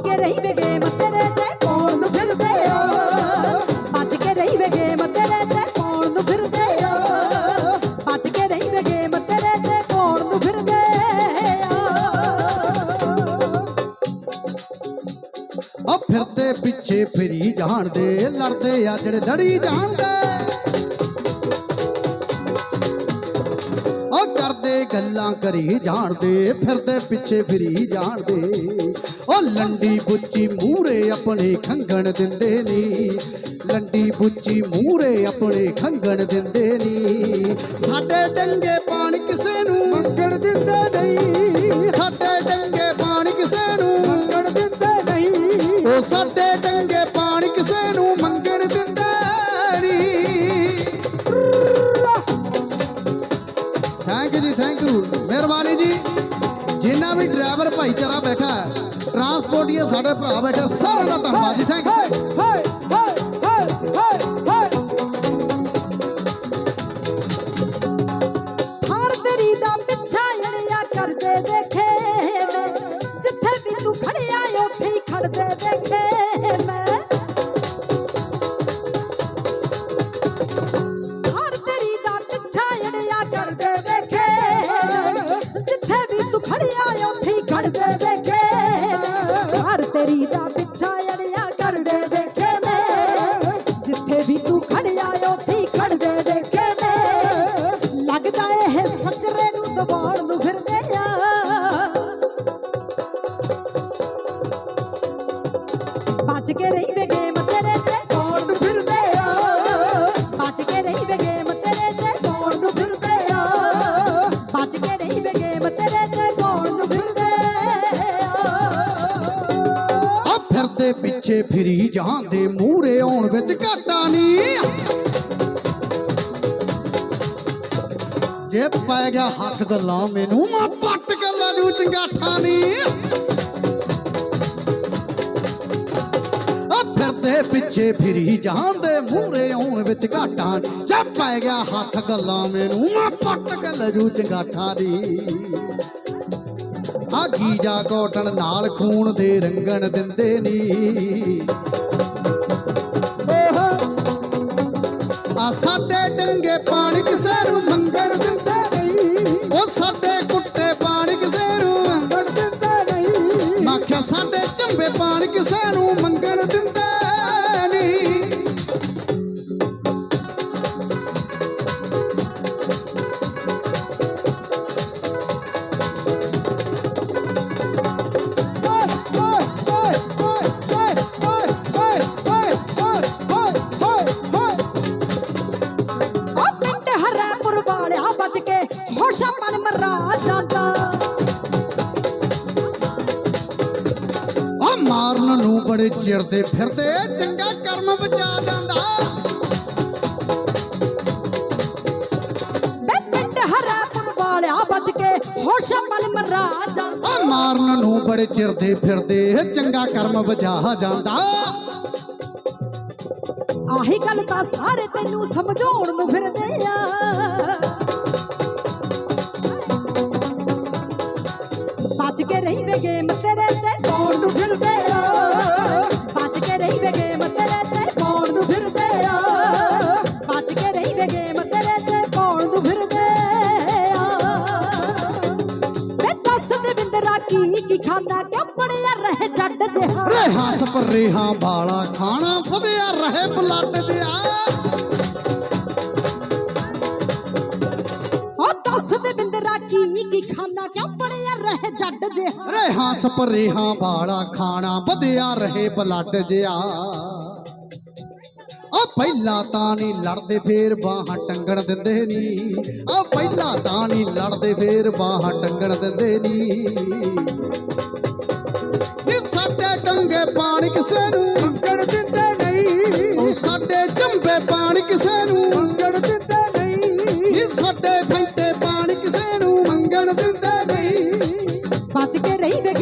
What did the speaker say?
ਕੇ ਰਹੀ ਵੇ ਗੇਮ ਤੇਰੇ ਤੇ ਪਾਉਣ ਨੂੰ ਫਿਰਦੇ ਆ ਬਚ ਕੇ ਰਹੀ ਵੇ ਗੇਮ ਤੇਰੇ ਤੇ ਪਾਉਣ ਨੂੰ ਫਿਰਦੇ ਆ ਬਚ ਕੇ ਰਹੀ ਵੇ ਗੇਮ ਤੇਰੇ ਤੇ ਪਾਉਣ ਨੂੰ ਫਿਰਦੇ ਆ ਫਿਰਦੇ ਪਿੱਛੇ ਫਿਰੀ ਜਾਣਦੇ, ਲੜਦੇ ਆ ਜਿਹੜੇ ਲੜੀ ਜਾਣਦੇ। ਉਹ ਕਰਦੇ ਗੱਲਾਂ ਕਰੀ ਜਾਣਦੇ, ਫਿਰਦੇ ਪਿੱਛੇ ਫਿਰੀ ਜਾਣਦੇ। ਉਹ ਲੰਡੀ ਬੁੱਚੀ ਮੂਰੇ ਆਪਣੇ ਖੰਗਣ ਦਿੰਦੇ ਨੀ। ਲੰਡੀ ਬੁੱਚੀ ਮੂਰੇ ਆਪਣੇ ਖੰਗਣ ਦਿੰਦੇ ਨੀ। ਸਾਡੇ ਡੰਗੇ ਪਾਣ ਕਿਸੇ ਨੂੰ ਮੰਗਣ ਦਿੰਦੇ ਥੈਂਕ ਯੂ ਮਿਹਰਬਾਨੀ ਜੀ। ਜਿੰਨਾ ਵੀ ਡਰਾਈਵਰ ਭਾਈਚਾਰਾ ਬੈਠਾ ਟਰਾਂਸਪੋਰਟ ਟਰਾਂਸਪੋਰਟੀਏ ਸਾਡੇ ਭਰਾ ਬੈਠੇ ਸਾਰਿਆਂ ਦਾ ਧੰਨਵਾਦ ਜੀ। ਥੈਂਕ ਯੂ ਬਚ ਕੇ ਰਹੀ ਵੇ ਗੇਮ ਤੇਰੇ ਤੇ, ਕੌਣ ਫਿਰਦੇ ਆ ਬਚ ਕੇ ਰਹੀ ਵੇ ਗੇਮ ਤੇਰੇ ਤੇ, ਕੌਣ ਫਿਰਦੇ ਆ ਬਚ ਕੇ ਰਹੀ ਵੇ ਗੇਮ ਤੇਰੇ ਤੇ, ਕੌਣ ਫਿਰਦੇ ਆ ਆ ਫਿਰਦੇ ਪਿੱਛੇ ਫਿਰੀ ਜਾਂਦੇ ਮੂਰੇ ਆਉਣ ਵਿੱਚ ਘਾਟਾ ਨਹੀਂ। ਜੇ ਪੈ ਗਿਆ ਹੱਥ ਗੱਲਾਂ, ਮੈਨੂੰ ਮੈਂ ਪੱਟ ਕੇ ਲੈ ਜੂ ਚੰਗਾਠਾ ਨਹੀਂ। ਆ ਫਿਰਦੇ ਪਿੱਛੇ ਫਿਰੀ ਜਾਂਦੇ ਮੂਹਰੇ ਆਉਣ ਵਿੱਚ ਘਾਟਾ। ਨੀ। ਜੇ ਪੈ ਗਿਆ ਹੱਥ ਗੱਲਾਂ ਮੈਨੂੰ, ਮੈਂ ਪੱਟ ਕੇ ਲੈ ਜੂ ਚੰਗਾਠਾ ਦੀ। ਆ ਗੀਜਾ ਕੋਟਣ ਨਾਲ ਖੂਨ ਦੇ ਰੰਗਣ ਦਿੰਦੇ ਨੀ। ਆ ਸਾਡੇ ਡੰਗੇ ਪਾਣੀ ਕਿਸੇ ਨੂੰ ਮੰਗਣ ਦਿੰਦੇ ਨਹੀਂ। ਉਹ ਸਾਡੇ ਕੁੱਟੇ ਪਾਣੀ ਕਿਸੇ ਨੂੰ ਮੰਗਣ ਦਿੰਦੇ ਨਹੀਂ। ਮੈਂ ਕਿਹਾ ਸਾਡੇ ਚੰਬੇ ਪਾਣੀ ਕਿਸੇ ਨੂੰ ਮੰਗਣ ਦਿੰਦੇ ਬੜੇ ਚਿਰਦੇ ਫਿਰਦੇ ਚੰਗਾ ਕਰਮ ਬਚਾ ਜਾਂਦਾ ਵੇ ਪਿੰਡ ਹਰੈਪੁਰ ਵਾਲਿਆ ਬਚ ਕੇ ਹੋਸ਼ਾ ਮਨ ਮਰਾ ਜਾਂਦਾ। ਆ ਮਾਰਨ ਨੂੰ ਬੜੇ ਚਿਰਦੇ ਫਿਰਦੇ ਚੰਗਾ ਕਰਮ ਬਚਾ ਜਾਂਦਾ। ਆਹੀ ਗੱਲ ਤਾਂ ਸਾਰੇ ਤੈਨੂੰ ਸਮਝਾਉਣ ਨੂੰ ਫਿਰਦੇ ਆ। ਬਚ ਕੇ ਰਹੀ ਵੇ ਗੇਮ ਤੇਰੇ ਕੀ ਖਾਂਦਾ ਕਿਉਂ ਪੜਿਆ ਰਹੇ ਜੱਟ ਜਿਹਾ ਰੇਹਾਂ ਸਪਰੇਹਾਂ ਵਾਲਾ ਖਾਣਾ ਵਧਿਆ ਰਹੇ ਬਲੱਡ ਜਿਆ ਉਹ ਦੱਸ ਦੇ ਬਿੰਦਰਾ ਕੀ ਕੀ ਖਾਂਦਾ ਕਿਉਂ ਪੜਿਆ ਰਹੇ ਜੱਟ ਜਿਹਾ ਰੇਹਾਂ ਸਪਰੇਹਾਂ ਵਾਲਾ ਖਾਣਾ ਵਧਿਆ ਰਹੇ ਬਲੱਡ ਜਿਆ ਆ ਪਹਿਲਾ ਤਾਂ ਨਹੀਂ ਲੜਦੇ, ਫੇਰ ਬਾਹਾਂ ਟੰਗਣ ਦਿੰਦੇ ਨਹੀਂ ਆ ਪਹਿਲਾ ਤਾਂ ਨਹੀਂ ਲੜਦੇ, ਫੇਰ ਬਾਹਾਂ ਟੰਗਣ ਦਿੰਦੇ ਨਹੀਂ ਨੀ ਸਾਡੇ ਟੰਗੇ ਪਾਣੀ ਕਿਸੇ ਨੂੰ ਟੰਗਣ ਦਿੰਦੇ ਨਹੀਂ। ਉਹ ਸਾਡੇ ਜੰਬੇ ਪਾਣੀ ਕਿਸੇ ਨੂੰ ਟੰਗਣ ਦਿੰਦੇ ਨਹੀਂ। ਨੀ ਸਾਡੇ ਫੈਂਟੇ ਪਾਣੀ ਕਿਸੇ ਨੂੰ ਮੰਗਣ ਦਿੰਦੇ ਨਹੀਂ। ਬਚ ਕੇ ਰਹੀ ਦੇ